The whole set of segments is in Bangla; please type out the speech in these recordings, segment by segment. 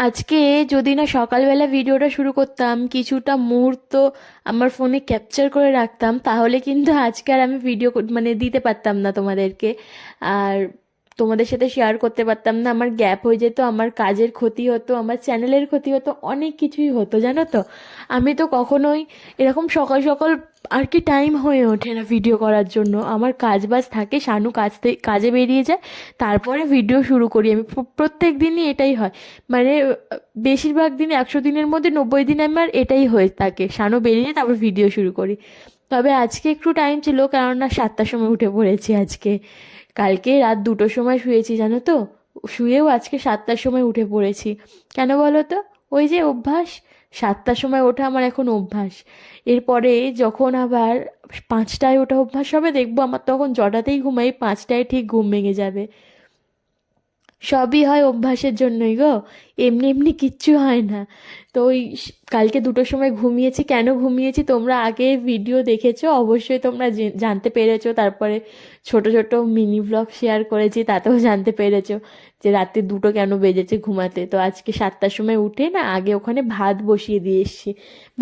আজকে যদি না সকালবেলা ভিডিওটা শুরু করতাম, কিছুটা মুহূর্ত আমার ফোনে ক্যাপচার করে রাখতাম, তাহলে কিন্তু আজকে আর আমি ভিডিও মানে দিতে পারতাম না তোমাদেরকে। আর তোমাদের সাথে শেয়ার করতে পারতাম না, আমার গ্যাপ হয়ে যেত, আমার কাজের ক্ষতি হতো, আমার চ্যানেলের ক্ষতি হতো, অনেক কিছুই হতো, জানো তো? আমি তো কখনোই এরকম সকাল সকাল আর কি টাইম হয়ে ওঠে না ভিডিও করার জন্য। আমার কাজ বাজ থাকে, শানু কাজ কাজে বেরিয়ে যায়, তারপরে ভিডিও শুরু করি আমি। প্রত্যেক দিনই এটাই হয়। মানে বেশিরভাগ দিন একশো দিনের মধ্যে নব্বই দিন আমার এটাই হয়ে থাকে। শানু বেরিয়ে তারপর ভিডিও শুরু করি। তবে আজকে একটু টাইম ছিল, কেননা সাতটার সময় উঠে পড়েছি আজকে। কালকে রাত দুটোর সময় শুয়েছি, জানো তো? শুয়েও আজকে সাতটার সময় উঠে পড়েছি। কেন বলো তো? ওই যে অভ্যাস, সাতটার সময় ওঠা আমার এখন অভ্যাস। এরপরে যখন আবার পাঁচটায় ওঠা অভ্যাস হবে, দেখব আমার তখন জটাতেই ঘুমাই, পাঁচটায় ঠিক ঘুম ভেঙে যাবে। সবই হয় অভ্যাসের জন্যই গো। এমনি এমনি কিচ্ছু হয় না। তো ওই কালকে দুটোর সময় ঘুমিয়েছি। কেন ঘুমিয়েছি? তোমরা আগে ভিডিও দেখেছ? অবশ্যই তোমরা জানতে পেরেছ। তারপরে ছোট ছোট মিনি ব্লগ শেয়ার করেছি, তাতেও জানতে পেরেছ যে রাতে দুটো কেন বেজেছে ঘুমাতে। তো আজকে সাতটার সময় উঠে না, আগে ওখানে ভাত বসিয়ে দিয়ে এসেছি।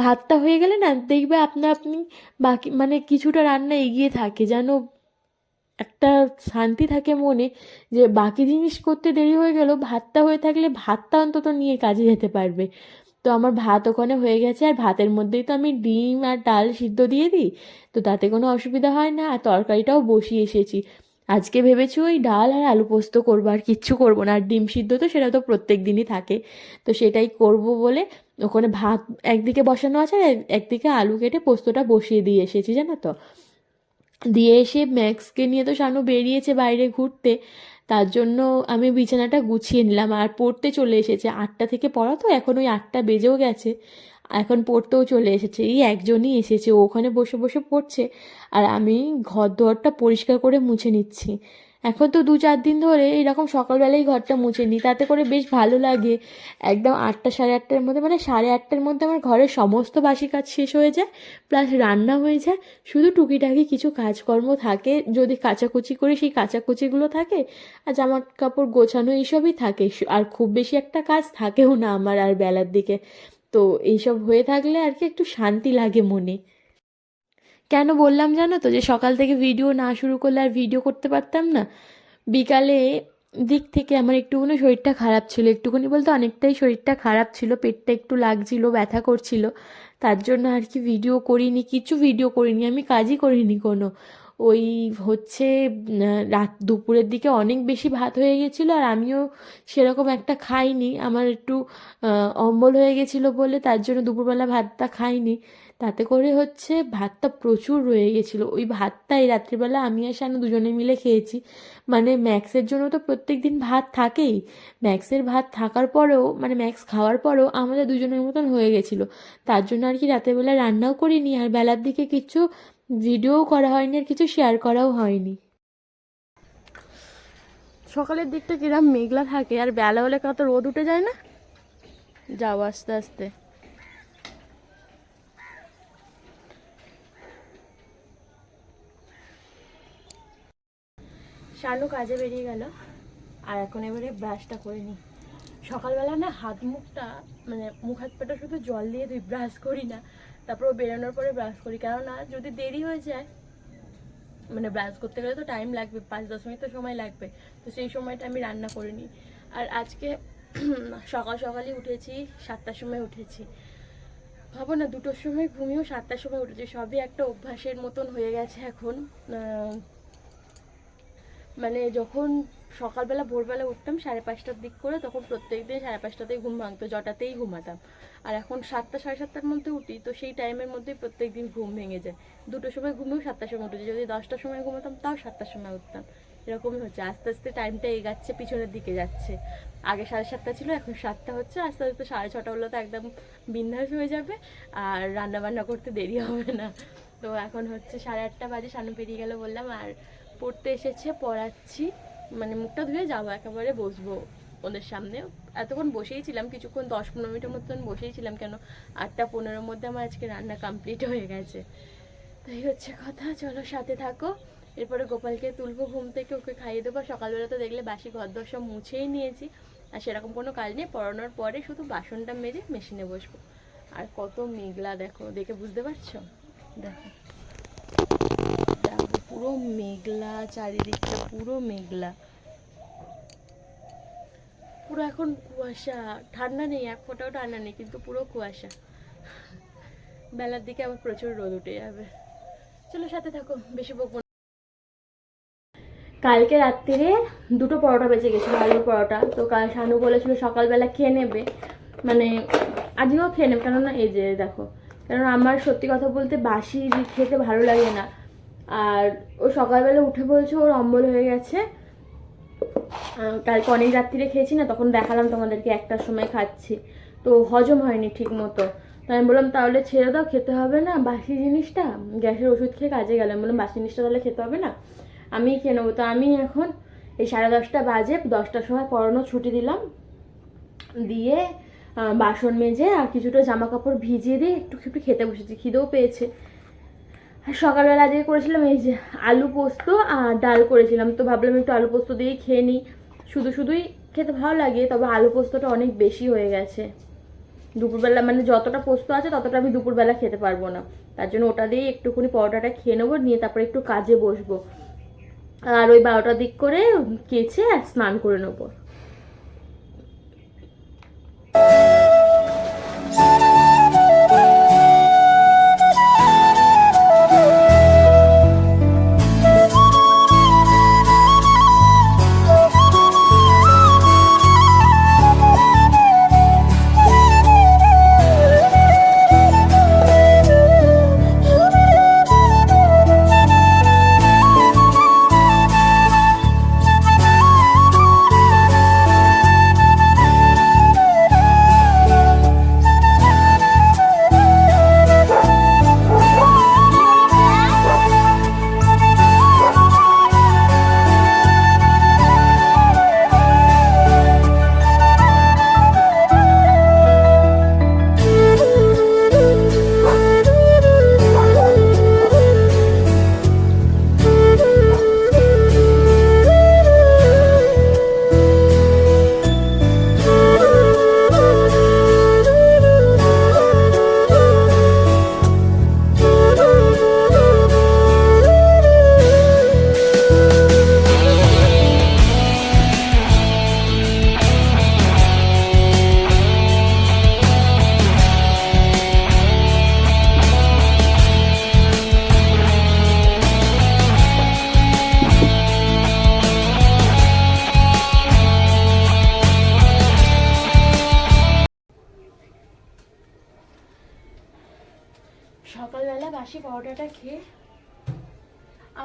ভাতটা হয়ে গেলে না, দেখবে আপনা আপনি বাকি মানে কিছুটা রান্না এগিয়ে থাকে। যেন একটা শান্তি থাকে মনে যে বাকি জিনিস করতে দেরি হয়ে গেল, ভাতটা হয়ে থাকলে ভাতটা অন্তত নিয়ে কাজে যেতে পারবে। তো আমার ভাত ওখানে হয়ে গেছে, আর ভাতের মধ্যেই তো আমি ডিম আর ডাল সিদ্ধ দিয়ে দিই, তো তাতে কোনো অসুবিধা হয় না। আর তরকারিটাও বসিয়ে এসেছি। আজকে ভেবেছি ওই ডাল আর আলু পোস্ত করব, আর কিচ্ছু করব না। আর ডিম সিদ্ধ তো সেটা তো প্রত্যেক দিনই থাকে। তো সেটাই করব বলে ওখানে ভাত একদিকে বসানো আছে, আর একদিকে আলু কেটে পোস্তটা বসিয়ে দিয়ে এসেছি, জানো তো? দিয়ে এসে ম্যাক্সকে নিয়ে তো শানু বেরিয়েছে বাইরে ঘুরতে, তার জন্য আমি বিছানাটা গুছিয়ে নিলাম। আর পড়তে চলে এসেছে। আটটা থেকে পড়া তো, এখন ওই আটটা বেজেও গেছে। এখন পড়তেও চলে এসেছে। এই একজনই এসেছে। ওখানে বসে বসে পড়ছে। আর আমি ঘর দুয়ারটা পরিষ্কার করে মুছে নিচ্ছি। এখন তো দু চার দিন ধরে এরকম সকালবেলাই ঘরটা মুছে নিই তাতে করে বেশ ভালো লাগে। একদম আটটা, সাড়ে আটটার মধ্যে মানে সাড়ে আটটার মধ্যে আমার ঘরের সমস্ত বাসি কাজ শেষ হয়ে যায় প্লাস রান্না হয়ে যায়। শুধু টুকিটাকি কিছু কাজকর্ম থাকে, যদি কাচাকুচি করি সেই কাচাকুচিগুলো থাকে, আর জামা কাপড় গোছানো এইসবই থাকে। আর খুব বেশি একটা কাজ থাকেও না আমার আর বেলার দিকে। তো এইসব হয়ে থাকলে আর কি একটু শান্তি লাগে মনে। কেন বললাম জানো তো যে সকাল থেকে ভিডিও না শুরু করলে আর ভিডিও করতে পারতাম না? বিকালে দিক থেকে আমার একটুখানি শরীরটা খারাপ ছিল। একটুখানি বলতে অনেকটাই শরীরটা খারাপ ছিল, পেটটা একটু লাগছিল, ব্যথা করছিল। তার জন্য আর কি ভিডিও করিনি, কিছু ভিডিও করিনি, আমি কাজই করিনি কোনো। ওই হচ্ছে রাত, দুপুরের দিকে অনেক বেশি ভাত হয়ে গেছিল আর আমিও সেরকম একটা খাইনি। আমার একটু অম্বল হয়ে গেছিল বলে তার জন্য দুপুরবেলা ভাতটা খাইনি। তাতে করে হচ্ছে ভাতটা প্রচুর রয়ে গেছিল। ওই ভাতটাই রাত্রিবেলা আমি আর শানু দুজনে মিলে খেয়েছি। মানে ম্যাক্সের জন্য তো প্রত্যেক দিন ভাত থাকেই। ম্যাক্সের ভাত থাকার পরেও মানে ম্যাক্স খাওয়ার পরেও আমাদের দুজনের মতন হয়ে গেছিল। তার জন্য আর কি রাতের বেলা রান্নাও করিনি আর বেলার দিকে কিছু ভিডিওও করা হয়নি আর কিছু শেয়ার করাও হয়নি। সকালের দিকটা কিরম মেঘলা থাকে, আর বেলা হলে কত রোদ উঠে যায় না? যাও আস্তে আস্তে। শানু কাজে বেরিয়ে গেল, আর এখন এবারে ব্রাশটা করে নিই সকালবেলা না হাত মুখটা মানে মুখ হাত পাটা শুধু জল দিয়ে ধুই ব্রাশ করি না তারপর বেরোনোর পরে ব্রাশ করি। কেননা যদি দেরি হয়ে যায় মানে ব্রাশ করতে গেলে তো টাইম লাগবে, পাঁচ দশ মিনিট তো সময় লাগবে। তো সেই সময়টা আমি রান্না করে নিই। আর আজকে সকাল সকালই উঠেছি, সাতটার সময় উঠেছি। ভাবো না, দুটোর সময় ঘুমিয়েও সাতটার সময় উঠেছি। সবই একটা অভ্যাসের মতন হয়ে গেছে এখন। মানে যখন সকালবেলা ভোরবেলা উঠতাম, সাড়ে পাঁচটার দিক করে তখন প্রত্যেক দিন সাড়ে পাঁচটাতেই ঘুম ভাঙতো, জটাতেই ঘুমাতাম। আর এখন সাতটা, সাড়ে সাতটার মধ্যে উঠি, তো সেই টাইমের মধ্যেই প্রত্যেক দিন ঘুম ভেঙে যায়। দুটোর সময় ঘুমেও সাতটার সময় উঠেছি, যদি দশটার সময় ঘুমাতাম তাও সাতটার সময় উঠতাম। এরকমই হচ্ছে, আস্তে আস্তে টাইমটা এগাচ্ছে, পিছনের দিকে যাচ্ছে। আগে সাড়ে সাতটা ছিল, এখন সাতটা হচ্ছে, আস্তে আস্তে সাড়ে ছটা হলো তো একদম বিন্দাস হয়ে যাবে, আর রান্না বান্না করতে দেরি হবে না। তো এখন হচ্ছে সাড়ে আটটা বাজে সামনে পেরিয়ে গেল বললাম, আর পড়তে এসেছে, পড়াচ্ছি। মানে মুখটা ধুয়ে যাব একেবারে বসবো ওদের সামনে। এতক্ষণ বসেই ছিলাম কিছুক্ষণ দশ পনেরো মিনিটের মতন বসেই ছিলাম কেন? আটটা পনেরোর মধ্যে আমার আজকে রান্না কমপ্লিট হয়ে গেছে। তাই হচ্ছে কথা চলো সাথে থাকো। এরপরে গোপালকে তুলবো ঘুম থেকে ওকে খাইয়ে দেবো। সকালবেলা তো দেখলে বাসি ঘর দর সব মুছেই নিয়েছি। আর সেরকম কোনো কাজ নেই পড়ানোর পরে শুধু বাসনটা মেজে মেশিনে বসবো। আর কত মেঘলা দেখো দেখে বুঝতে পারছ? দেখো, পুরো মেঘলা, চারিদিকটা পুরো মেঘলা। পুরো এখন কুয়াশা। ঠান্ডা নেই, এক ফোঁটাও ঠান্ডা নেই, কিন্তু পুরো কুয়াশা। বেলার দিকে আবার প্রচুর রোদ উঠে যাবে। চলো সাথে থাকো, বেশি বকবো কালকে রাত্রিরে দুটো পরোটা বেঁচে গেছিল, আলুর পরোটা। তো কাল শানু বলেছিল সকালবেলা খেয়ে নেবে। মানে আজকেও খেয়ে নেবে, কেননা এই যে দেখো, কেননা আমার সত্যি কথা বলতে বাসি খেতে ভালো লাগে না। আর ও সকালবেলা উঠে বলছে ওর অম্বল হয়ে গেছে। কালকে অনেক রাত্রিরে খেয়েছি না, তখন দেখালাম তোমাদেরকে একটার সময় খাচ্ছি। তো হজম হয়নি ঠিক মতো তো আমি বললাম, তাহলে ছেড়ে দাও, খেতে হবে না। বাসি জিনিসটা, গ্যাসের ওষুধ খেয়ে কাজে গেলাম। বললাম, বাসি জিনিসটা তাহলে খেতে হবে না। আমি খেয়ে নেব। তো আমি এখন এই সাড়ে দশটা বাজে, দশটার সময় পড়ানো ছুটি দিলাম। দিয়ে বাসন মেজে আর কিছুটা জামা কাপড় ভিজিয়ে দিয়ে একটু একটু খেতে বসেছি। খিদেও পেয়েছে। সকালবেলা আজকে করেছিলাম এই যে আলু পোস্ত আর ডাল করেছিলাম। তো ভাবলাম একটু আলু পোস্ত দিয়েই খেয়ে নিই। শুধু শুধুই খেতে ভালো লাগে, তবে আলু পোস্তটা অনেক বেশি হয়ে গেছে। দুপুরবেলা মানে যতটা পোস্ত আছে ততটা আমি দুপুরবেলা খেতে পারব না। তার জন্য ওটা দিয়েই একটুখানি পরোটাটা খেয়ে নেব, নিয়ে তারপরে একটু কাজে বসবো। আর ওই বারোটার দিক করে কেচে আর স্নান করে নেব। পরোটাটা খেয়ে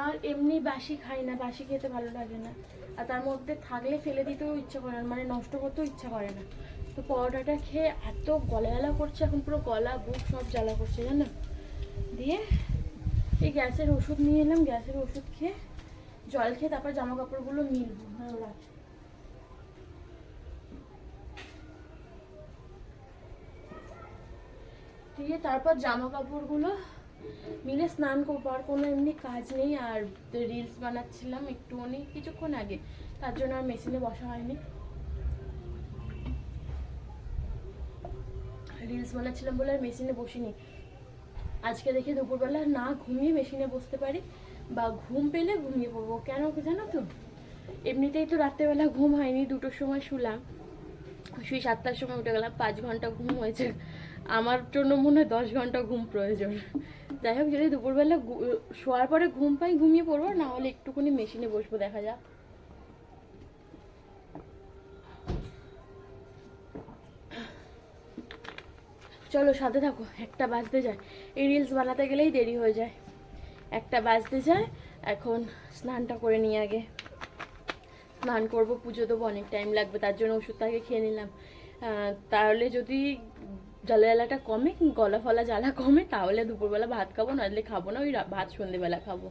আর এমনি বাসি খাই না, বাসি খেতে ভালো লাগে না। আর তার মধ্যে থাকলে ফেলে দিতেও ইচ্ছা করে না মানে নষ্ট করতেও ইচ্ছা করে না। তো পরোটাটা খেয়ে এত গলা জ্বালা করছে, এখন পুরো গলা, বুক সব জ্বালা করছে, জানো? দিয়ে এই গ্যাসের ওষুধ নিয়ে এলাম, গ্যাসের ওষুধ খেয়ে জল খেয়ে তারপর জামা কাপড়গুলো মিলবো। ভালো লাগে দিয়ে তারপর জামা কাপড়গুলো মিলে স্নান করব আর কোনো এমনি কাজ নেই আর রিলস বানাচ্ছিলাম একটুখানি কিছুক্ষণ আগে। তার জন্য আর মেশিনে বসা হয়নি। রিলস বানাচ্ছিলাম বলে আর মেশিনে বসিনি। আজকে দেখি দুপুরবেলা না ঘুমিয়ে মেশিনে বসতে পারি বা ঘুম পেলে ঘুমিয়ে পড়ব। কেন জানো তো? এমনিতেই তো রাত্রেবেলা ঘুম হয়নি, দুটোর সময় শুলাম। শুই সাতটার সময় উঠে গেলাম, পাঁচ ঘণ্টা ঘুম হয়েছে। আমার জন্য মনে হয় দশ ঘণ্টা ঘুম প্রয়োজন। যাই হোক, যদি দুপুরবেলা শোয়ার পরে ঘুম পাই, ঘুমিয়ে পড়ব, না হলে একটুখানি মেশিনে বসবো, দেখা যাক। চলো, সাথে থাকো, একটা বাজতে যায়। এই রিলস বানাতে গেলেই দেরি হয়ে যায়। একটা বাজতে যায়, এখন স্নানটা করে নিই আগে। স্নান করব, পুজো দেবো, অনেক টাইম লাগবে, তার জন্য ওষুধটা আগে খেয়ে নিলাম। তাহলে যদি জ্বালা জ্বালাটা কমে গলা ফলা জ্বালা কমে, তাহলে দুপুরবেলা ভাত খাব নাহলে খাব না, ওই ভাত সন্ধেবেলা খাব।